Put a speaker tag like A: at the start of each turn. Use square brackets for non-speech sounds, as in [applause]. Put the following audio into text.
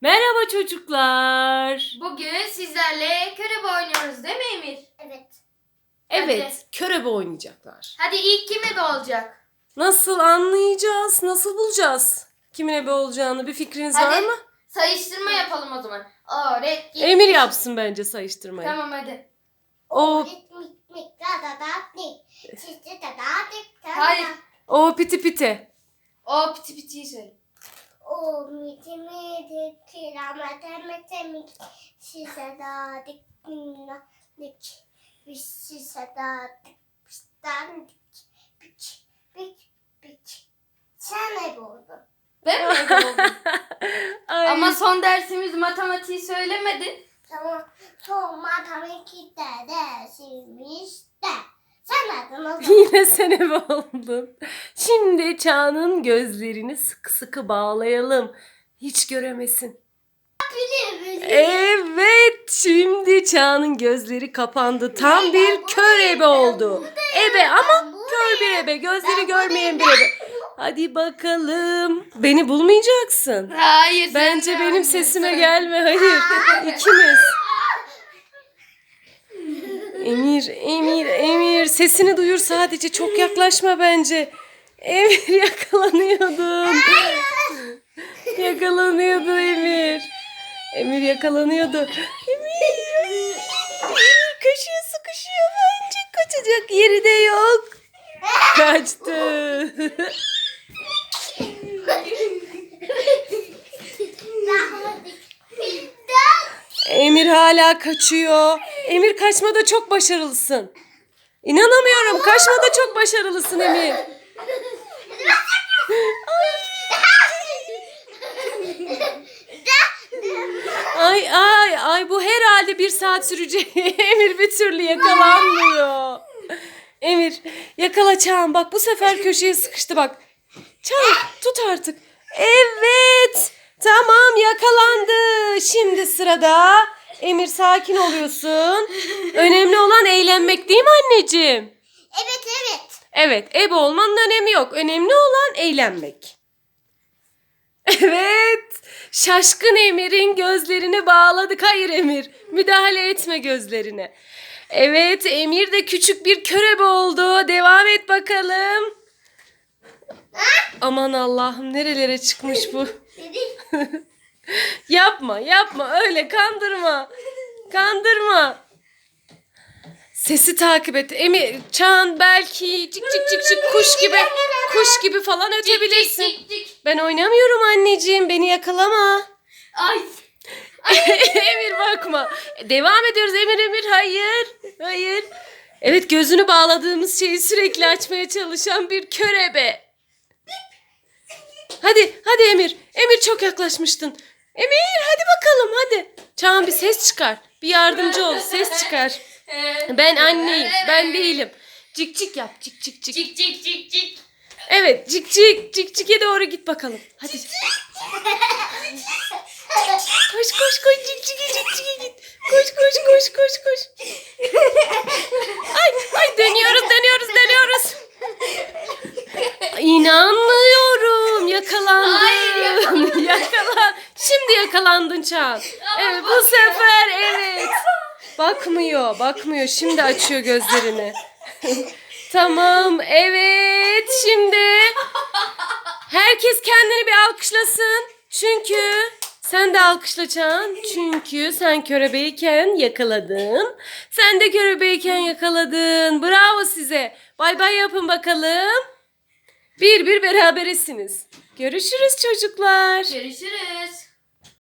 A: Merhaba çocuklar.
B: Bugün sizlerle körebe oynuyoruz değil mi Emir?
C: Evet.
A: Evet, körebe oynayacaklar.
B: Hadi ilk kim ebe olacak?
A: Nasıl anlayacağız? Nasıl bulacağız? Kimin ebe olacağını bir fikriniz var
B: Hadi.
A: mı?
B: Sayıştırma yapalım o zaman. Öğret.
A: Emir yapsın bence sayıştırmayı.
B: Tamam hadi.
A: O
B: Hayır.
A: o piti piti.
B: O piti pitiyi söyle.
C: Miti kiramete mete mik. Şişe da dik. Minna dik. Bir şişe da dik. Pistan dik. Bik bik bik. Sen ne buldun?
B: Ben mi. [laughs] Ama son dersimiz matematiği söylemedi.
C: Tamam. Sonra tabii ki de. Sen adın o. [laughs]
A: Yine sen ebe oldun. Şimdi Çağ'ın gözlerini sıkı sıkı bağlayalım. Hiç göremesin. Evet, şimdi Çağ'ın gözleri kapandı. Tam bir kör ebe oldu. Ebe ama kör bir ebe. Gözleri görmeyen bir ebe. Hadi bakalım. Beni bulmayacaksın.
B: Hayır.
A: Bence benim sesime gelme. Hayır. İkimiz. Emir, Emir, Emir. Sesini duyur sadece. Çok yaklaşma bence. Emir [laughs] yakalanıyordun. Yakalanıyordu Emir. Emir yakalanıyordu. Emir. Köşeye sıkışıyor bence. Kaçacak yeri de yok. Kaçtı. Emir hala kaçıyor. Emir kaçmada çok başarılısın. İnanamıyorum. Kaçmada çok başarılısın Emir. Ay ay ay bu herhalde bir saat sürecek. [laughs] Emir bir türlü yakalanmıyor. Emir yakala Çağan bak bu sefer köşeye sıkıştı bak. Çağan tut artık. Evet tamam yakalandı. Şimdi sırada Emir sakin oluyorsun. Önemli olan eğlenmek değil mi anneciğim?
C: Evet evet.
A: Evet, ebe olmanın önemi yok. Önemli olan eğlenmek. Evet, şaşkın Emir'in gözlerini bağladık. Hayır Emir, müdahale etme gözlerine. Evet, Emir de küçük bir körebe oldu. Devam et bakalım. Aman Allah'ım nerelere çıkmış bu. [laughs] yapma, yapma öyle kandırma. Kandırma. Sesi takip et. Emir, Çağan belki cik cik cik cik kuş gibi kuş gibi falan ötebilirsin.
B: Cik, cik, cik.
A: Ben oynamıyorum anneciğim. Beni yakalama. [laughs]
B: Ay.
A: Emir bakma. Devam ediyoruz Emir Emir. Hayır. Hayır. Evet gözünü bağladığımız şeyi sürekli açmaya çalışan bir körebe. Hadi hadi Emir. Emir çok yaklaşmıştın. Emir hadi bakalım hadi. Çağan bir ses çıkar. Bir yardımcı ol. Ses çıkar. Ben anneyim. Ben değilim. Cik cik yap. Cik cik cik.
B: Cik cik cik cik.
A: Evet cik cik. Cik cik'e doğru git bakalım. Hadi. Koş koş koş cik cik'e cik cik'e git. Koş koş koş koş koş. Ay ay dönüyoruz dönüyoruz dönüyoruz. İnanmıyorum. Yakalandın.
B: Hayır.
A: Yakalan. Şimdi yakalandın Çağan. Evet bu sefer evet. Bakmıyor bakmıyor. Şimdi açıyor gözlerini. tamam evet şimdi herkes kendini bir alkışlasın. Çünkü sen de alkışla Çağan. Çünkü sen körebeyken yakaladın. Sen de körebeyken yakaladın. Bravo size. Bay bay yapın bakalım. Bir bir berabersiniz. Görüşürüz çocuklar.
B: Görüşürüz.